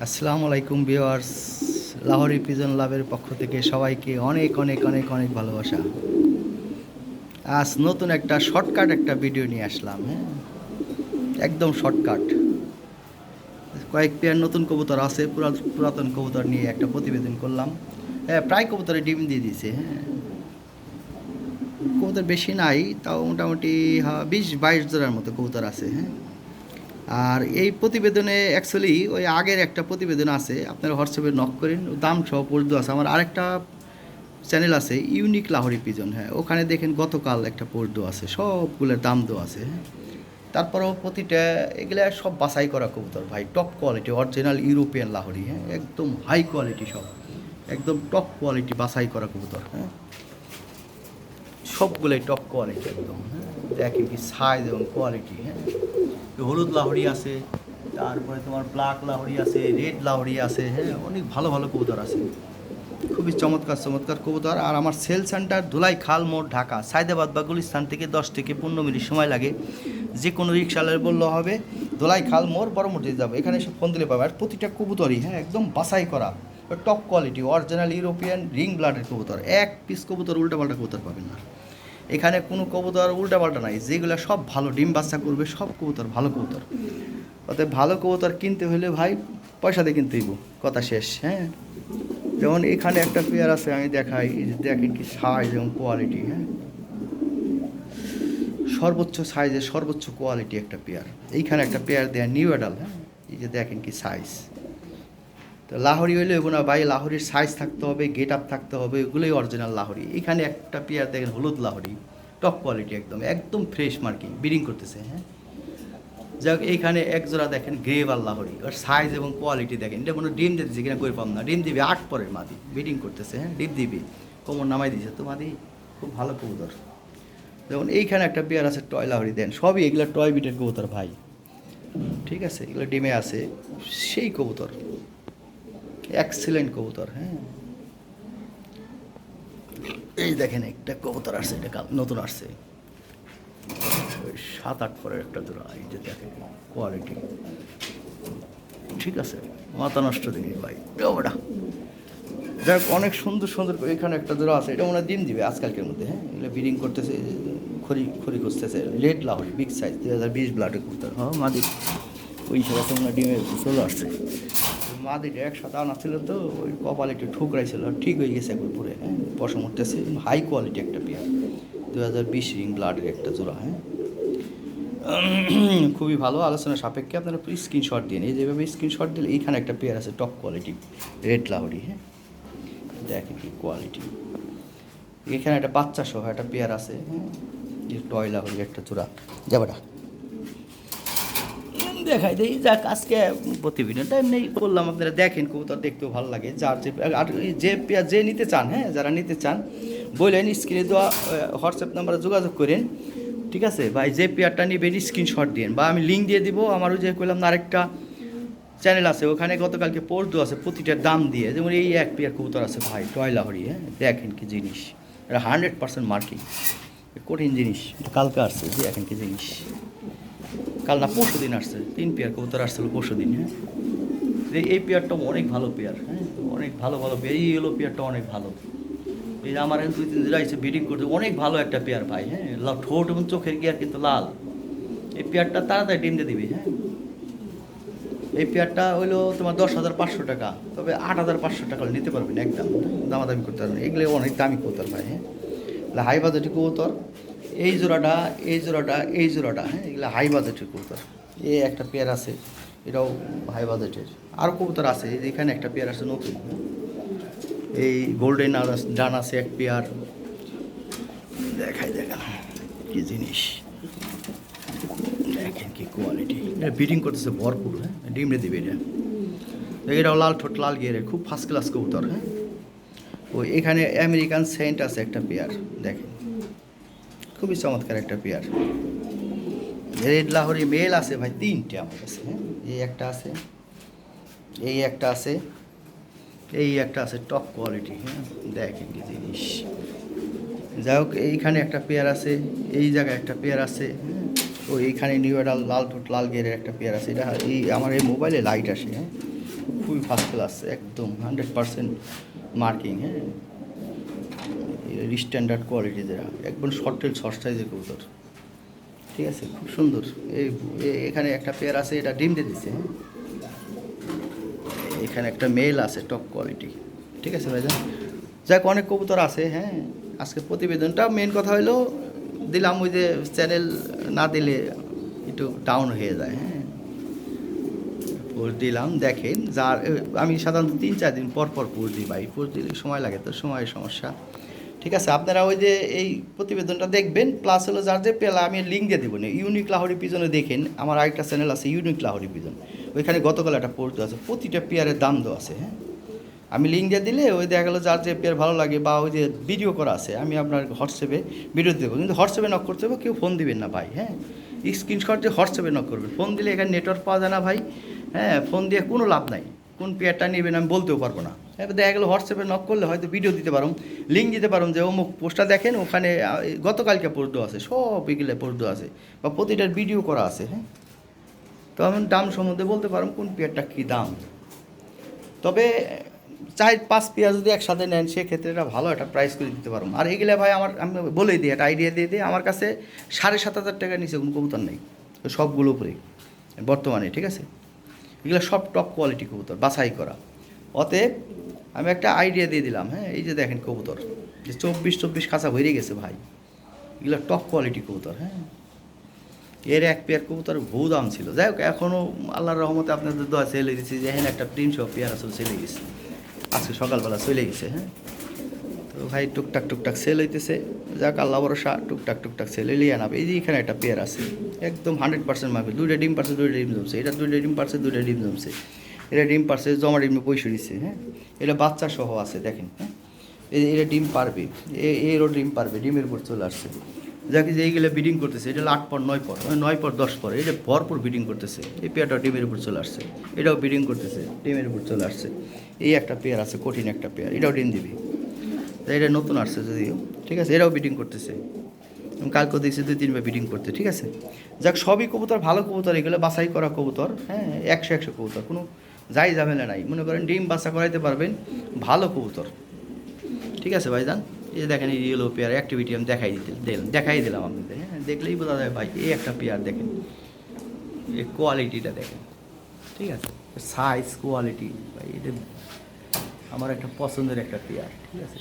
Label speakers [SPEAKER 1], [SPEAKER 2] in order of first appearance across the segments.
[SPEAKER 1] আসসালামু আলাইকুম viewers, Lahori pigeon লাভের পক্ষ থেকে সবাইকে অনেক অনেক অনেক অনেক ভালোবাসা। আজ নতুন একটা শর্টকাট একটা ভিডিও নিয়ে আসলাম হ্যাঁ? একদম শর্টকাট। কয়েক পেয়ার নতুন কবুতর আছে, পুরা- পুরাতন কবুতর নিয়ে একটা প্রতিবেদন করলাম। হ্যাঁ প্রায় কবুতরে ডিম দিয়ে দিয়েছে হ্যাঁ? কবুতর বেশি নাই, তাও মোটামুটি বিশ, বাইশ জোড়ার মতো কবুতর আছে হ্যাঁ? আর এই প্রতিবেদনে অ্যাকচুয়ালি ওই আগের একটা প্রতিবেদন আছে, আপনারা হোয়াটসঅ্যাপে নক করেন, দাম সহ পর্দু আছে। আমার আরেকটা চ্যানেল আছে ইউনিক লাহোরি পিজন হ্যাঁ ওখানে দেখেন গতকাল একটা পর্দু আছে, সবগুলোর দাম দেওয়া আছে। তারপরেও প্রতিটা এগুলো সব বাছাই করা কবুতর ভাই top quality original European Lahori হ্যাঁ একদম হাই কোয়ালিটি সব, একদম টপ কোয়ালিটি বাছাই করা কবুতর হ্যাঁ। সবগুলোই টপ কোয়ালিটি একদম হ্যাঁ দেখেন কি সাইজ এবং কোয়ালিটি হ্যাঁ। হলুদ লাহড়ি আছে, তারপরে তোমার ব্ল্যাক লাহড়ি আছে রেড লাহড়ি আছে হ্যাঁ অনেক ভালো ভালো কবুতর আছে। খুবই চমৎকার চমৎকার কবুতর। আর আমার সেল সেন্টার ধুলাই খাল মোড়, ঢাকা। সায়দাবাদ বা গুলিস্তান থেকে দশ থেকে পনেরো মিনিট সময় লাগে। যে কোনো রিক্সাওয়ালার বললেও হবে, ধুলাই খাল মোড়, বড় মসজিদ যাবে। এখানে সব ফোন দিলে পাবে। আর প্রতিটা কবুতরই হ্যাঁ একদম বাছাই করা। Top quality original European ring ব্লাডের কবুতর। এক পিস কবুতর, উল্টাপাল্টা কবুতর পাবেন না। এখানে কোনো কবুতর উল্টাপাল্টা নাই, যেগুলো সব ভালো ডিম বাচ্চা করবে, সব কবুতর ভালো কবুতর। অতএব ভালো কবুতর কিনতে হলে ভাই পয়সা দিয়ে কিনতে হইব, কথা শেষ হ্যাঁ? যেমন এখানে একটা পেয়ার আছে, আমি দেখাই দেখেন কি সাইজ এবং কোয়ালিটি হ্যাঁ? সর্বোচ্চ সাইজের সর্বোচ্চ কোয়ালিটি একটা পেয়ার এইখানে একটা পেয়ার দেয়া নিউ অ্যাডাল হ্যাঁ? এই যে দেখেন কি সাইজ তো লাহোরি হইলে এগুলো না ভাই, লাহোরির সাইজ থাকতে হবে গেট আপ থাকতে হবে, এগুলোই অরিজিনাল লাহরি। এখানে একটা পেয়ার দেখেন, হলুদ লাহোরি টপ কোয়ালিটি একদম একদম ফ্রেশ মার্কিং বিডিং করতেছে হ্যাঁ। যাক, এইখানে এক জোড়া দেখেন গ্রেভার লাহোরি ওর সাইজ এবং কোয়ালিটি দেখেন, এটা কোনো ডিম দিতেছে কিনা করে পাম না, ডিম দিবে আট পরের মাদি বিডিং করতেছে হ্যাঁ ডিম দিবি, কোমর নামাই দিছে তো মাদি, খুব ভালো কবুতর। যেমন এইখানে একটা পেয়ার আছে টয় লাহোরি, দেন সবই এগুলো টয় বিটের কবুতর ভাই। ঠিক আছে, এগুলো ডিমে আছে, সেই কবুতর। এক্সিলেন্ট কবুতর হ্যাঁ। এই দেখেন একটা কবুতর আসছে, এটা নতুন আসছে। ওই সাত, আট পরের একটা জোড়া, এই যে দেখেন কোয়ালিটি ঠিক আছে, মাথা নষ্ট দিনি ভাই। ওটা দেখ অনেক সুন্দর সুন্দর এখানে একটা জোড়া আছে, এটা মনে ডিম দিবে আজকালকের মধ্যে হ্যাঁ। এগুলো ব্রিডিং করতেছে, খড়ি খড়ি করতেছে লেট লাহরি বিগ সাইজ দুই হাজার বিশ ব্লাডে করতে হ্যাঁ মাদি ওই হিসাবে তো মনে হয় ডিমে চলে আসছে। মাদিটা একসাথে আনা ছিল তো, ওই কপালে একটু ঠুকরাইছিল। ঠিক হয়ে গেছে একবার পরে হ্যাঁ? পশম উঠতেছে হাই কোয়ালিটি একটা পেয়ার। দু হাজার বিশ রিং ব্লাডের একটা জোড়া হ্যাঁ? খুবই ভালো, আলোচনা সাপেক্ষে আপনারা স্ক্রিনশট দিন এই যেভাবে স্ক্রিনশট দিলে এইখানে একটা পেয়ার আছে টপ কোয়ালিটি রেড লাহরি হ্যাঁ? দেখেন কি কোয়ালিটি এখানে একটা বাচ্চা সহ একটা পেয়ার আছে হ্যাঁ? টয় লাহরি একটা চূড়া যাবাটা। দেখাই দেই, যাক, আজকে প্রতিবেদনটা এমনি বললাম আপনারা দেখেন, কবুতর দেখতেও ভালো লাগে। যার যে আর যে পেয়ার যে নিতে চান হ্যাঁ যারা নিতে চান বললেন স্ক্রিনে দেওয়া হোয়াটসঅ্যাপ নাম্বারে যোগাযোগ করেন, ঠিক আছে? ভাই, যে পেয়ারটা নেবেন স্ক্রিনশট দিন বা আমি লিঙ্ক দিয়ে দিব, আমার ওই যে করলাম আরেকটা চ্যানেল আছে, ওখানে গতকালকে পর্দু আছে প্রতিটার দাম দিয়ে। যেমন এই এক পেয়ার কবুতর আছে, ভাই, টয়লাহরি হ্যাঁ? দেখেন কি জিনিস। এটা হান্ড্রেড পার্সেন্ট মার্কিং কঠিন জিনিস, কালকে আসছে, দেখেন কি জিনিস। কাল না, পরশু দিন আসছে। তিন পেয়ার কবুতর আসছিল পরশু দিন হ্যাঁ? এই- পেয়ারটা অনেক ভালো পেয়ার হ্যাঁ? অনেক ভালো ভালো পেয়ার। এই হলো পেয়ারটা অনেক ভালো। এই যে আমার দুই, তিন দিন আইসে বিডিং করতে অনেক ভালো একটা পেয়ার ভাই হ্যাঁ? ঠোঁট এবং চোখের গিয়ার কিন্তু লাল। এই পেয়ারটা তাড়াতাড়ি ডিম দিয়ে দিবি হ্যাঁ? এই পেয়ারটা হইল তোমার দশ হাজার পাঁচশো টাকা, তবে আট হাজার পাঁচশো টাকা নিতে পারবেন একদম দামাদামি করতে পারবেন এগুলো অনেক দামি কবুতর ভাই হ্যাঁ? হাই বাজেটের কবুতর। এই জোড়াটা এই জোড়াটা এই জোড়াটা হ্যাঁ এগুলো হাই বাজেটের কবুতর। এই একটা পেয়ার আছে, এটাও হাই বাজেটের আরও কবুতর আছে এখানে একটা পেয়ার আছে নতুন। এই গোল্ডেন আর ডান আছে এক পেয়ার দেখাই, দেখেন, কি জিনিস। দেখেন কি কোয়ালিটি এটা বিডিং করতেছে ভরপুর হ্যাঁ ডিমরে দিবে এটা। এটাও লাল ঠোঁট, লাল গিয়ে খুব ফার্স্ট ক্লাস কবুতর হ্যাঁ। ও এখানে আমেরিকান সেন্ট আছে একটা পেয়ার দেখেন। খুবই চমৎকার একটা পেয়ার। রেড লাহোরি মেল আছে ভাই, তিনটে আমার কাছে হ্যাঁ? এই একটা আছে, এই একটা আছে, এই একটা আছে টপ কোয়ালিটি হ্যাঁ? দেখেন কি জিনিস। যাই হোক, এইখানে একটা পেয়ার আছে, এই জায়গায় একটা পেয়ার আছে হ্যাঁ? ও এইখানে নিউ একটা লাল ঠোঁট, লাল গেরের একটা পেয়ার আছে। এটা এই আমার এই মোবাইলে লাইট আসে হ্যাঁ? খুবই ফার্স্ট ক্লাস একদম হান্ড্রেড পার্সেন্ট মার্কিং হ্যাঁ? স্ট্যান্ডার্ড কোয়ালিটি যেটা একদম শর্টেল শর্ট সাইজের কবুতর। ঠিক আছে? খুব সুন্দর। এই এখানে একটা পেয়ার আছে, এটা ডিম দিয়ে দিচ্ছে। এখানে একটা মেল আছে টপ কোয়ালিটি ঠিক আছে ভাইজান? যাক, অনেক কবুতর আছে হ্যাঁ? আজকে প্রতিবেদনটা মেন কথা হলো, দিলাম ওই যে চ্যানেল না দিলে একটু ডাউন হয়ে যায় হ্যাঁ? পোস্ট দিলাম, দেখেন, যার আমি সাধারণত তিন চার দিন পর পর পোস্ট দিই ভাই। পোস্ট দিলে সময় লাগে তো, সময়ের সমস্যা। ঠিক আছে? আপনারা ওই যে এই প্রতিবেদনটা দেখবেন প্লাস হলো যার যে পেলা, আমি লিঙ্ক দিয়ে দেবো না। ইউনিক লাহরি পিজনে দেখেন, আমার আরেকটা চ্যানেল আছে ইউনিক লাহরি পিজন ওইখানে গতকাল একটা পোস্ট আছে, প্রতিটা পেয়ারের দাম দেওয়া আছে হ্যাঁ? আমি লিঙ্ক দিয়ে দিলে ওই দেখা গেলো যার যে পেয়ার ভালো লাগে বা ওই যে ভিডিও করা আছে, আমি আপনার হোয়াটসঅ্যাপে ভিডিও দেবো। কিন্তু হোয়াটসঅ্যাপে নক করতে হবে, কেউ ফোন দিবেন না ভাই হ্যাঁ? স্ক্রিনশট দিয়ে হোয়াটসঅ্যাপে নক করবেন। ফোন দিলে এখানে নেটওয়ার্ক পাওয়া যায় না ভাই হ্যাঁ? ফোন দিয়ে কোনো লাভ নাই। কোন পেয়ারটা নেবেন আমি বলতেও পারব না। এবার দেখা গেলো হোয়াটসঅ্যাপে নক করলে হয়তো ভিডিও দিতে পারো। লিঙ্ক দিতে পারো যে অমুক পোস্টটা দেখেন, ওখানে গতকালকে পোস্ট আছে, সব এগুলো পোস্ট আছে, বা প্রতিটার ভিডিও করা আছে হ্যাঁ। তো আমি দাম সম্বন্ধে বলতে পারো কোন পেয়ারটা কী দাম। তবে চার পাঁচ পেঁয়াজ যদি একসাথে নেন, সেক্ষেত্রে এটা ভালো একটা প্রাইস করে দিতে পারব আর এগুলো ভাই আমার, আমি বলেই দিই, একটা আইডিয়া দিয়ে দিই, আমার কাছে সাড়ে সাত হাজার টাকা নিচে কোনো কবুতর নেই সবগুলো উপরে, বর্তমানে, ঠিক আছে? এগুলো সব টপ কোয়ালিটি কবুতর, বাছাই করা। অতএব আমি একটা আইডিয়া দিয়ে দিলাম হ্যাঁ? এই যে দেখেন কবুতর, যে চব্বিশ চব্বিশ কাঁচা ভরে গেছে ভাই। এগুলো টপ কোয়ালিটি কবুতর হ্যাঁ? এর এক পেয়ার কবুতর বহু দাম ছিল। যাই হোক এখনও আল্লাহর রহমতে আপনাদের দোয়া সেলে দিচ্ছি যে হ্যাঁ একটা তিনশো পেয়ার আসলে সেলে গেছে। আজকে সকালবেলা চলে গেছে হ্যাঁ? তো ভাই, টুকটাক টুকটাক সেল হইতেছে। যাক, আল্লাহ ভরসা, টুকটাক টুকটাক সেল লিয়ে আনাবে। এই যে এখানে একটা পেয়ার আছে, একদম হান্ড্রেড পার্সেন্ট মারবে দুইটা ডিম পারছে, দুইটা ডিম জমছে। এটা দুইটা ডিম পারছে, দুইটা ডিম জমছে। এটা ডিম পারছে, জমা ডিমে পয়সা দিচ্ছে হ্যাঁ? এটা বাচ্চা সহ আছে, দেখেন হ্যাঁ? এটা ডিম পারবে এরও ডিম পারবে, ডিমের উপর চলে আসছে। যাকে যে এইগুলো বিডিং করতেছে, এটা আট পর নয় পর মানে নয় পর দশ পর, এটা ভরপুর বিডিং করতেছে। এই পেয়ারটা ডিমের উপর চলে আসছে, এটাও বিডিং করতেছে, ডিমের উপর চলে আসছে। এই একটা পেয়ার আছে, কঠিন একটা পেয়ার, এটাও ডিম দিবি। তা এটা নতুন আসছে যদিও, ঠিক আছে? এটাও বিডিং করতেছে। কালকে দেখছি দুই, তিনবার বিডিং করতে, ঠিক আছে? যাক, সবই কবুতর, ভালো কবুতর এগুলো, বাছাই করা কবুতর হ্যাঁ একশো একশো কবুতর, কোনো যাই ঝামেলা নাই। মনে করেন ডিম বাচ্চা করাইতে পারবেন, ভালো কবুতর। ঠিক আছে ভাইজান? এই যে দেখেন এই ইয়েলো পেয়ার অ্যাক্টিভিটি আমি দেখাই দিতে দিলাম দেখাই দিলাম আপনাদের হ্যাঁ? দেখলেই বোঝা যায় ভাই, এই একটা পেয়ার দেখেন। এই কোয়ালিটিটা দেখেন। ঠিক আছে? সাইজ কোয়ালিটি ভাই, এটা আমার একটা পছন্দের একটা পেয়ার ঠিক আছে?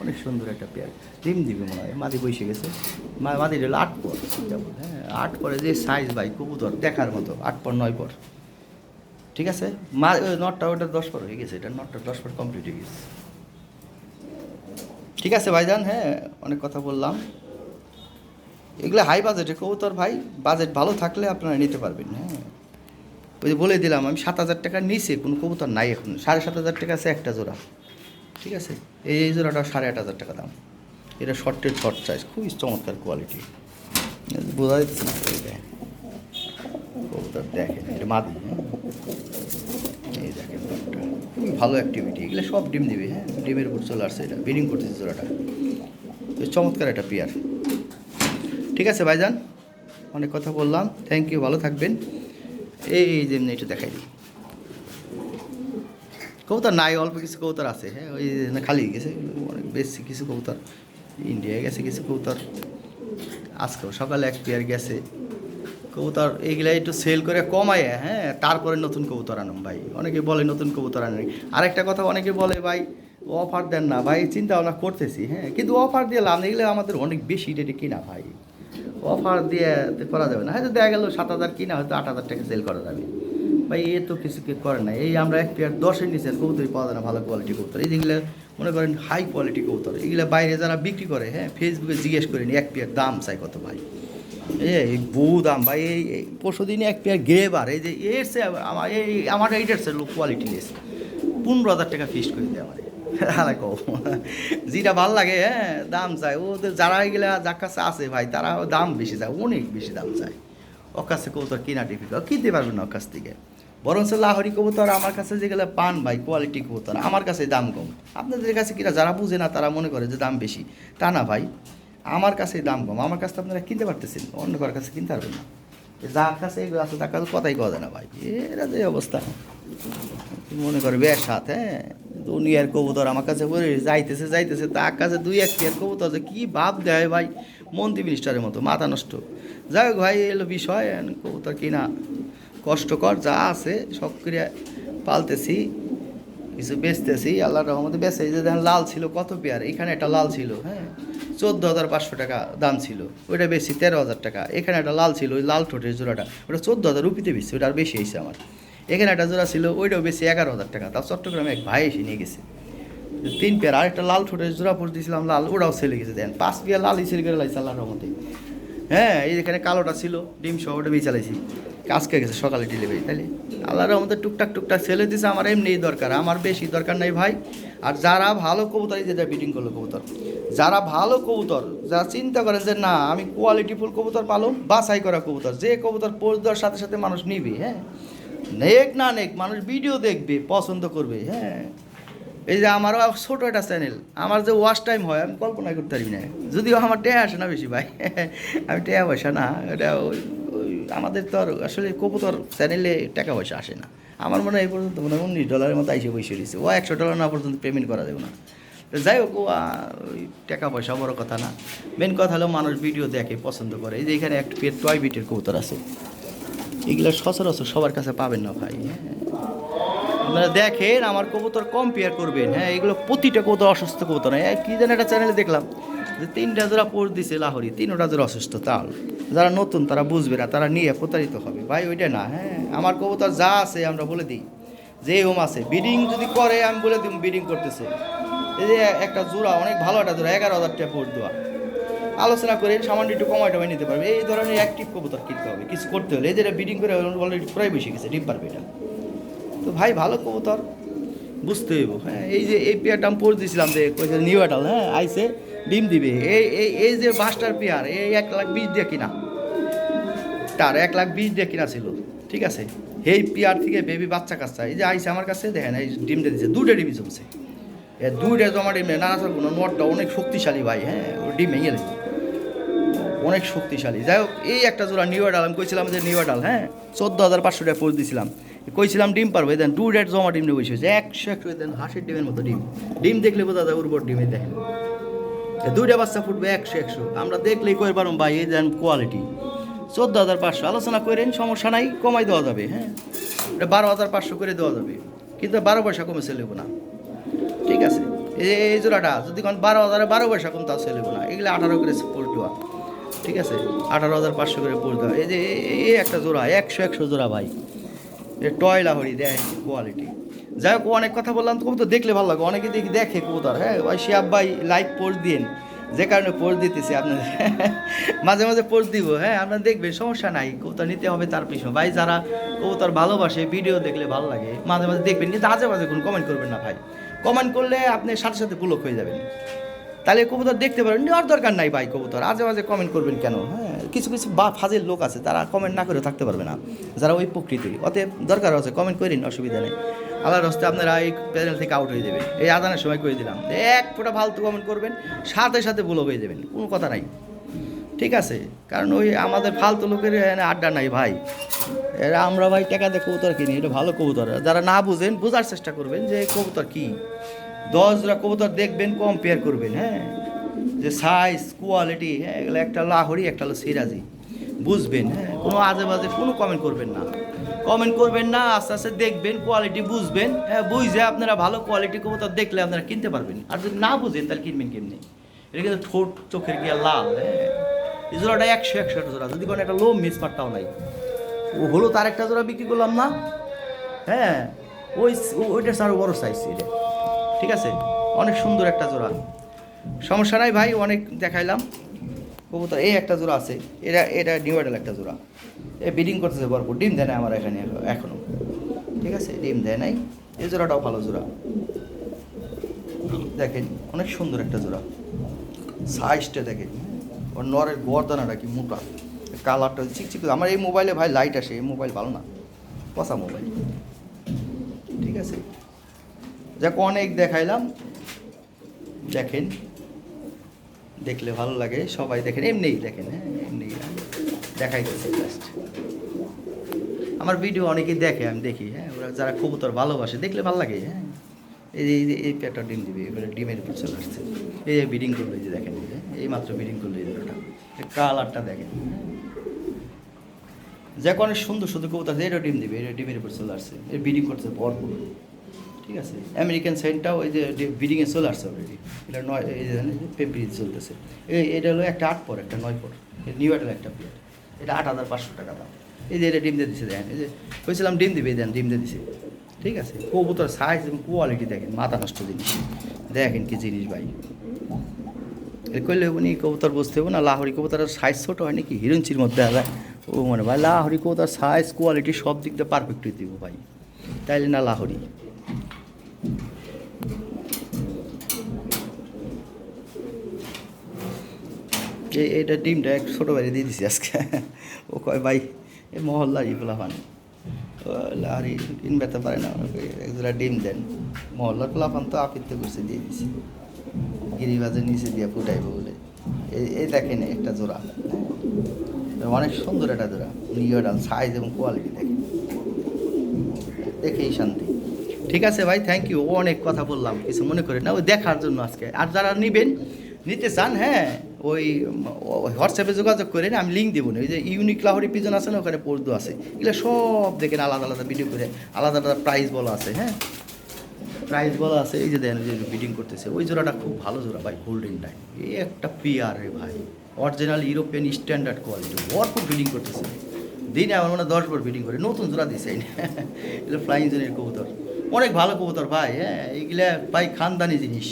[SPEAKER 1] অনেক সুন্দর একটা পেয়ার ডিম দিবে মনে হয়, মাদি বসে গেছে। মা- মাদির হলো আট পর হ্যাঁ? আট পরে যে সাইজ ভাই, কবুতর দেখার মতো, আট পর, নয় পর। ঠিক আছে? মা নটটা ওটা দশ পর হয়ে গেছে, এটা নটটা দশ পর কমপ্লিট হয়ে গেছে। ঠিক আছে ভাইজান হ্যাঁ অনেক কথা বললাম। এগুলো হাই বাজেটে কবুতর ভাই বাজেট ভালো থাকলে আপনারা নিতে পারবেন হ্যাঁ। ওই বলে দিলাম, আমি সাত হাজার টাকার নিচে কোনো কবুতর নাই এখন। সাড়ে সাত হাজার টাকা আছে একটা জোড়া। ঠিক আছে? এই এই জোড়াটা সাড়ে আট হাজার টাকা দাম। এটা শর্টের শর্ট সাইজ খুবই চমৎকার কোয়ালিটি বোঝা যাচ্ছে না কবুতর দেখেন, এটা মাদি হ্যাঁ এই দেখেন ব্যাপারটা। খুবই ভালো অ্যাক্টিভিটি এগুলো সব ডিম দিবে হ্যাঁ? ডিমের উপর চলে আসছে এটা। ব্রিডিং করতেছে তো চমৎকার একটা পেয়ার। ঠিক আছে ভাইজান, অনেক কথা বললাম। থ্যাংক ইউ ভালো থাকবেন। এই যেমনি একটু দেখাই দিই। কবুতর নাই, অল্প কিছু কবুতর আছে হ্যাঁ? ওই খালি গেছে, অনেক বেশি কিছু কবুতর। ইন্ডিয়ায় গেছে কিছু কবুতর। আজকেও সকালে এক পেয়ার গেছে। কবুতর এইগুলা একটু সেল করে কমায় হ্যাঁ তারপরে নতুন কবুতর আনুন ভাই। অনেকে বলে নতুন কবুতর আনেন। আরেকটা কথা অনেকে বলে, ভাই অফার দেন না, ভাই চিন্তা ভাবনা করতেছি হ্যাঁ কিন্তু অফার দিয়ে লাভ এগুলো আমাদের অনেক বেশি রেটে কিনা ভাই। অফার দিয়ে করা যাবে না। হয়তো দেখা গেলো সাত হাজার কিনা, হয়তো আট হাজার টাকা সেল করা যাবে। ভাই, এ তো কিছু করে না। এই আমরা এক পেয়ার দশের নিচে কবুতরই পাওয়া যায় না ভালো কোয়ালিটি কবুতর। এই যেগুলো মনে করেন হাই কোয়ালিটি কবুতর, এগুলো বাইরে যারা বিক্রি করে হ্যাঁ ফেসবুকে জিজ্ঞেস করে নি এক পেয়ার দাম চাই কত ভাই? এই বহু দাম ভাই এই পরশু দিনে এক পেয়ার গ্রেবার এই যে এর আমার এই আমার এইটার সে কোয়ালিটি লেস পনেরো হাজার টাকা ফিস্ট করে দেয় আমার। যেটা ভালো লাগে হ্যাঁ দাম চায়। ওদের যারা এগুলা যার কাছে আছে ভাই তারা দাম বেশি চায়, অনেক বেশি দাম চায়। ওর কাছে কবুতর কিনা ডিফিকাল্ট কিনতে পারবেন না ওর কাছ থেকে। বরঞ্চ লাহরি কবুতর আমার কাছে যেগুলো পান ভাই কোয়ালিটি কবুতর, আমার কাছে দাম কম। আপনাদের কাছে কিনা যারা বুঝে না, তারা মনে করে যে দাম বেশি। তা না ভাই। আমার কাছে দাম কম, আমার কাছে আপনারা কিনতে পারতেছেন, অন্য কারোর কাছে কিনতে পারবেন না। যার কাছে এগুলো আছে তার কাছে কথাই কথা যায় না ভাই, এরা যে অবস্থা। মনে করে হাত হ্যাঁ? দুনিয়ার কবুতর আমার কাছে বলে, যাইতেছে যাইতেছে তার কাছে দুই এক পেয়ার কবুতর আছে, কী ভাব দেয় ভাই, মন্ত্রী মিনিস্টারের মতো, মাথা নষ্ট। যাই হোক ভাই, এলো বিষয়, কবুতর কিনা, কষ্টকর যা আছে সক্রিয়া করে পালতেছি। কিছু বেচতেছি আল্লাহ রহমতে বেচে যে দেখেন লাল ছিল, কত পেয়ার? এখানে একটা লাল ছিল হ্যাঁ? চোদ্দ হাজার পাঁচশো টাকা দাম ছিল, ওইটা বেশি তেরো হাজার টাকা। এখানে একটা লাল ছিল, ওই লাল ঠোঁটের জোড়াটা, ওটা চোদ্দ হাজার রুপিতে বেশি ওটা আর বেশি হয়েছে আমার। এখানে একটা জোড়া ছিল, ওইটাও বেশি এগারো হাজার টাকা তার চট্টগ্রামে এক ভাই এসে নিয়ে গেছে। তিন পেয়ার আর একটা লাল ঠোঁটের জোড়া পরে দিয়েছিলাম লাল, ওটাও ছেলে গেছে, দেন। পাঁচ পেয়ার লালই ছেলে করে লাগছে আল্লাহর রহমতে। হ্যাঁ এই এখানে কালোটা ছিল, ডিম সহ ওটা চালাইছি। আজকে গেছে, সকালে ডেলিভারি তাইলে? আল্লাহর আমাদের টুকটাক টুকটাক ছেলে দিছে, আমার এমনি দরকার, আমার বেশি দরকার নাই ভাই। আর যারা ভালো কবুতর যেটা বিটিং করল কবুতর, যারা ভালো কবুতর, যারা চিন্তা করেন যে, না, আমি কোয়ালিটি ফুল কবুতর পালো বাছাই করা কবুতর, যে কবুতর পোষ দেওয়ার সাথে সাথে মানুষ নিবে হ্যাঁ? নেক না নেক, মানুষ ভিডিও দেখবে, পছন্দ করবে হ্যাঁ? এই যে আমারও ছোটো একটা চ্যানেল আমার যে ওয়াচ টাইম হয়, আমি কল্পনা করতে পারি না যদিও আমার টেয়া আসে না বেশি ভাই, আমি টেয়া পয়সা না, এটা ওই আমাদের তো আর আসলে কবুতর চ্যানেলে টাকা পয়সা আসে না। আমার মনে হয় এই পর্যন্ত মনে হয় উনিশ ডলারের মতো আইসে বসে রয়েছে। ও একশো ডলার না পর্যন্ত পেমেন্ট করা যাবে না। যাই হোক, ও ওই টাকা পয়সা বড় কথা না। মেন কথা হলো মানুষ ভিডিও দেখে, পছন্দ করে। এই যে এখানে একটা টয় বিটের কবুতর আছে। এগুলো সচরাচর সবার কাছে পাবেন না ভাই হ্যাঁ। আপনারা দেখেন, আমার কবুতর কম্পেয়ার করবেন। হ্যাঁ এগুলো প্রতিটা কবুতর অসুস্থ কবুতর নয় কি যেন একটা চ্যানেলে দেখলাম যে তিনটা জোড়া পোষ দিছে লাহরি, তিনটা জোড়া অসুস্থ তাল যারা নতুন, তারা বুঝবে না, তারা নিয়ে প্রতারিত হবে। ভাই, ওইটা না হ্যাঁ আমার কবুতর যা আছে আমরা বলে দিই। যে হোম আছে বিডিং যদি করে, আমি বলে দিই বিডিং করতেছে। এই যে একটা জোড়া, অনেক ভালো একটা জোড়া, এগারো হাজার টাকা দেওয়া। আলোচনা করে সামান্য একটু কমাই টমাই নিতে পারবে। এই ধরনের অ্যাক্টিভ কবুতর কিনতে হবে। কিছু করতে হলে যেটা বিডিং করে অলরেডি প্রায় বেশি গেছে, ডিম পারবে এটা। তো ভাই ভালো কবুতর। বুঝতে হইব। হ্যাঁ এই যে এই পেয়ারটা আমি পড়ে দিয়েছিলাম যে কইছে নিউ অ্যাটাল হ্যাঁ আইসে ডিম দিবে। এই এই এই যে মাস্টার পেয়ার এই এক লাখ বিশ দিয়ে কিনা। তার এক লাখ বিশ দিয়ে কিনা ছিল ঠিক আছে? এই পেয়ার থেকে বেবি বাচ্চা কাচ্চা এই যে আইসে আমার কাছে দেখেন এই ডিমটা দিচ্ছে দুটো ডিমই জমছে। এ দুইটা জমা ডিম না না কোনো নটটা অনেক শক্তিশালী ভাই হ্যাঁ ডিম ভেঙে দেয় অনেক শক্তিশালী। যাই হোক এই একটা জোড়া নিউ ডাল আমি কইছিলাম যে নিউ ডাল হ্যাঁ চোদ্দ হাজার পাঁচশো টাকা পড়ে দিয়েছিলাম কইছিলাম ডিম পারব দেন টু ডেট জমা ডিম নিয়ে বসে একশো একশো দেন হাঁসের ডিমের মতো ডিম। ডিম দেখলে বোঝা যায় উর্বর ডিমে দেখেন দুইটা বাচ্চা ফুটবে একশো একশো। আমরা দেখলেই কই পারো ভাই, এই দেন কোয়ালিটি চোদ্দ হাজার পাঁচশো। আলোচনা করেন, সমস্যা নাই, কমাই দেওয়া যাবে হ্যাঁ? বারো হাজার পাঁচশো করে দেওয়া যাবে। কিন্তু বারো পয়সা কমে সেলেব না। ঠিক আছে? এই জোড়াটা, যদি কোন বারো হাজারে বারো পয়সা কম, তাও সেলেব না। এগুলো আঠারো করে দেওয়া। ঠিক আছে? আঠারো হাজার পাঁচশো করে দেওয়া। এই যে এই একটা জোড়া, একশো একশো জোড়া ভাই। এ টয় লাহরি দেয় কোয়ালিটি যাই হোক অনেক কথা বললাম তো কবুতর দেখলে ভালো লাগে। অনেকে দেখি দেখে কবুতর হ্যাঁ? ভাই শিয়াব ভাই লাইক পোস্ট দিন যে কারণে পোস্ট দিতেছি আপনাদের। মাঝে মাঝে পোস্ট দিব হ্যাঁ? আপনারা দেখবেন, সমস্যা নাই, কবুতর নিতে হবে তার পিছনে। ভাই, যারা কবুতর ভালোবাসে ভিডিও দেখলে ভালো লাগে। মাঝে মাঝে দেখবেন, কিন্তু আজে মাঝে কোনো কমেন্ট করবেন না ভাই। কমেন্ট করলে আপনি সাথে সাথে পুলক হয়ে যাবেন। তাহলে কবুতর দেখতে পারেন, নেওয়ার দরকার নাই ভাই কবুতর। আজে মাঝে কমেন্ট করবেন কেন হ্যাঁ? কিছু কিছু বা ফাজের লোক আছে তারা কমেন্ট না করে থাকতে পারবে না, যারা ওই প্রকৃতির। অতএব দরকার আছে কমেন্ট করিন অসুবিধা নেই। আল্লাহর হস্তে আপনারা এই প্যানেল থেকে আউট হয়ে যাবেন। এই আদানের সময় করে দিলাম? এক ফোঁটা ফালতু কমেন্ট করবেন, সাথে সাথে ব্লক হয়ে যাবেন, কোনো কথা নাই। ঠিক আছে? কারণ ওই আমাদের ফালতু লোকের আড্ডা নাই ভাই। এরা আমরা ভাই টাকা দিয়ে কবুতর কিনি, এটা ভালো কবুতর। যারা না বুঝেন, বোঝার চেষ্টা করবেন যে কবুতর কী। দশটা কবুতর দেখবেন কম্পেয়ার করবেন হ্যাঁ? যে সাইজ কোয়ালিটি হ্যাঁ এগুলো একটা লাহরি, একটা হলো সিরাজি। বুঝবেন হ্যাঁ কোনো আজে বাজে কোনো কমেন্ট করবেন না। কমেন্ট করবেন না, আস্তে আস্তে দেখবেন কোয়ালিটি বুঝবেন হ্যাঁ বুঝে আপনারা ভালো কোয়ালিটি কবুতর দেখলে আপনারা কিনতে পারবেন। আর যদি না বুঝেন, তাহলে কিনবেন কেমনি? এটা কিন্তু ঠোঁট, চোখের গিয়া লাল হ্যাঁ। এই জোড়াটা একশো একশো একটা জোড়া, যদি কোনো একটা লো মিস পারটাও নাই। ও হলো তার একটা জোড়া বিক্রি করলাম না? হ্যাঁ ওই ওইটা আরও বড় সাইজ এটা। ঠিক আছে? অনেক সুন্দর একটা জোড়া। সমস্যা নাই ভাই, অনেক দেখাইলাম। কবুতর, এই একটা জোড়া আছে। এটা এটা নিউডাল একটা জোড়া। এ বিডিং করতেছে ভরপুর। ডিম দেয় না আমার এখানে এখ- এখনও। ঠিক আছে? ডিম দেয় নাই। এই জোড়াটাও ভালো জোড়া। দেখেন, অনেক সুন্দর একটা জোড়া। সাইজটা দেখেন। ওর নরের গর্দানাটা কি মোটা। কালারটা চিকচিক। আমার এই মোবাইলে ভাই লাইট আসে, এই মোবাইল ভালো না। পচা মোবাইল ঠিক আছে? যাক, অনেক দেখাইলাম। দেখেন দেখলে ভালো লাগে, সবাই দেখেন, এমনিই দেখেন হ্যাঁ এমনি দেখাইতেছে জাস্ট আমার ভিডিও অনেকেই দেখে, আমি দেখি হ্যাঁ ওরা যারা কবুতর ভালোবাসে, দেখলে ভালো লাগে হ্যাঁ। এই যে এই যে, এই পেয়ারটা ডিম দিবে, এবারে ডিমের উপর চলে আসছে। এই যে বিডিং করল, এই যে দেখেন, এই মাত্র বিডিং করল, এই দুটোটা কালারটা দেখেন যে অনেক সুন্দর সুন্দর কবুতর আছে এটা ডিম দিবে এটা ডিমের উপর চলে আসছে। এর বিডিং করছে ভরপুর। ঠিক আছে? আমেরিকান সাইনটাও এই যে বিডিংয়ে চলে আসছে অলরেডি এটা নয়, এই যে পেপরি চলতেছে। এই এটা হলো একটা আট পর, একটা নয় পর। নিউ এটার একটা প্লেট এটা আট হাজার পাঁচশো টাকা দাম। এই যে এটা ডিম দিয়ে দিছে, দেখেন। এই যে কইছিলাম ডিম দিবে দেন, ডিম দিয়ে দিছে। ঠিক আছে? কবুতর সাইজ এবং কোয়ালিটি দেখেন, মাথা নষ্ট জিনিস। দেখেন কি জিনিস ভাই। এর করলে উনি কবুতর বুঝতে হবে না, লাহরি কবুতরের সাইজ ছোটো হয় নাকি? হিরঞ্চির মধ্যে আলাদা ও মনে ভাই, লাহরি কবুতর সাইজ কোয়ালিটি সব দিক দিয়ে পারফেক্ট দিব ভাই। তাইলে না লাহরি। এই এটা ডিমটা এক ছোটো বাইরে দিয়ে দিছি আজকে। ও কয়, ভাই এই মহল্লার ইগুলা পান লাহরি কিনবেতে পারে না। এক জোড়া ডিম দেন। মহল্লার পোলাপান তো আপিত্তে করছে, দিয়ে দিছি। গিরিবাজের নিচে দিয়ে ফুটাইব বলে। এই দেখেন একটা জোড়া। অনেক সুন্দর একটা জোড়া। নিউডাল সাইজ এবং কোয়ালিটি দেখেন। দেখেই শান্তি। ঠিক আছে ভাই থ্যাংক ইউ অনেক কথা বললাম, কিছু মনে করেন না। ওই দেখার জন্য আজকে। আর যারা নেবেন, নিতে চান হ্যাঁ ওই হোয়াটসঅ্যাপে যোগাযোগ করেন আমি লিঙ্ক দেবো না। ওই যে ইউনিক লাহরি পিজন আছে না, ওখানে পর্দু আছে। এগুলো সব দেখেন আলাদা আলাদা ভিডিও করে, আলাদা আলাদা প্রাইস বলা আছে হ্যাঁ? প্রাইস বলা আছে, এই যে দেন যে বিডিং করতেছে। ওই জোড়াটা খুব ভালো জোড়া ভাই গোল্ডেন টাইম এই একটা পিয়ার রে ভাই অরিজিনাল ইউরোপিয়ান স্ট্যান্ডার্ড কোয়ালিটি ভরপুর বিডিং করতেছে। দিনে আমার মনে হয় দশ বার বিডিং করে, নতুন জোড়া দিছে এগুলো ফ্লাইং জোনের কবুতর। অনেক ভালো কবুতর ভাই হ্যাঁ? এইগুলা ভাই খানদানি জিনিস।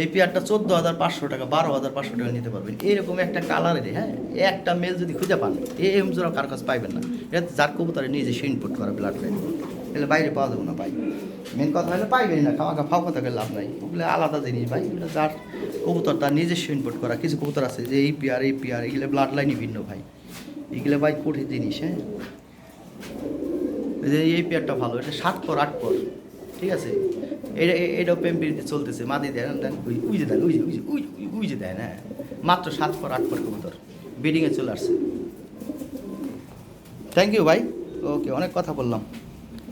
[SPEAKER 1] এই পেয়ারটা চোদ্দ হাজার পাঁচশো টাকা, বারো হাজার পাঁচশো টাকা নিতে পারবেন। এরকম একটা কালারের হ্যাঁ? একটা মেল যদি খুঁজে পান এম জোড়া কার কাছে পাইবেন না। এটা যার কবুতরে নিজে সে ইনপুট করা ব্লাড লাইন এগুলো বাইরে পাওয়া যাবে না ভাই। মেন কথা হলে পাইবেন না, খাওয়া খাওয়া কথা লাভ নাই। ওগুলো আলাদা জিনিস ভাই যার কবুতর তার নিজস্ব ইনপুট করা। কিছু কবুতর আছে যে এই পেয়ার এই পেয়ার, এগুলো ব্লাড লাইনই ভিন্ন ভাই। এগুলো ভাই কঠিন জিনিস হ্যাঁ? এই এই পেয়ারটা ভালো, এটা সাত পর আট পর, ঠিক আছে? এটা এটাও এটাও পেম্পিরিতে চলতেছে। মাদি দেন দেন, ওই উই যে দেন উই যে উই যে উই উই- যে হ্যাঁ মাত্র সাত পর আট পর কবুতর। বিডিংয়ে চলে আসছে। থ্যাংক ইউ ভাই। ওকে অনেক কথা বললাম।